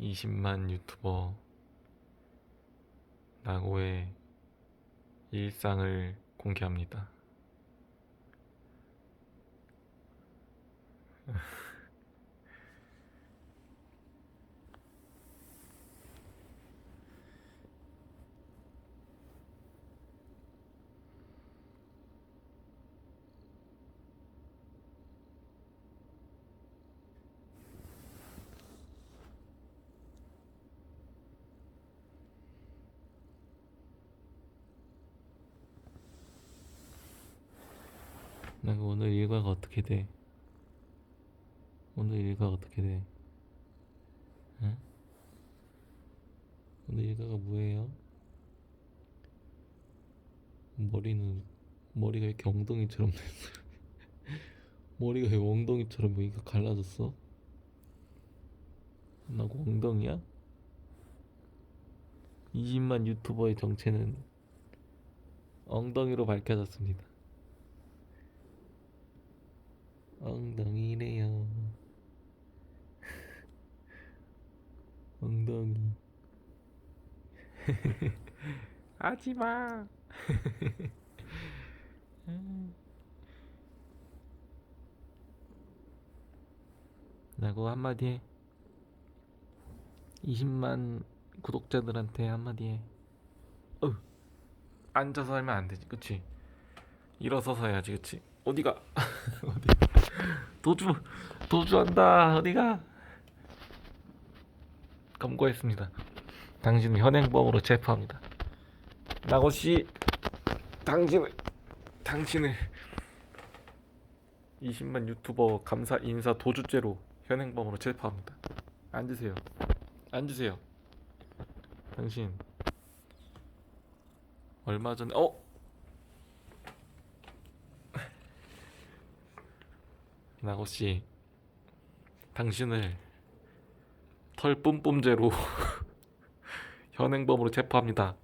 20만 유튜버 나고의 일상을 공개합니다. 나고 오늘 일과가 어떻게 돼? 오늘 일과가 어떻게 돼? 응? 오늘 일과가 뭐예요? 머리는 머리가 이렇게 엉덩이처럼 됐어. 머리가 왜 엉덩이처럼 여기가 갈라졌어? 나고 엉덩이야? 20만 유튜버의 정체는 엉덩이로 밝혀졌습니다. 엉덩이래요. 엉덩이. 하지 마. 라고 한마디 해. 20만 구독자들한테 한마디 해. 어. 앉아서 하면 안 되지, 그치? 일어서서 해야지, 그치? 어디가? 도주 도주한다 어디가? 검거했습니다. 당신은 현행범으로 체포합니다. 나고 씨 당신을 당신을 20만 유튜버 감사 인사 도주죄로 현행범으로 체포합니다. 앉으세요. 앉으세요. 당신 얼마 전에 어? 나고 씨, 당신을 털 뿜뿜죄로 현행범으로 체포합니다.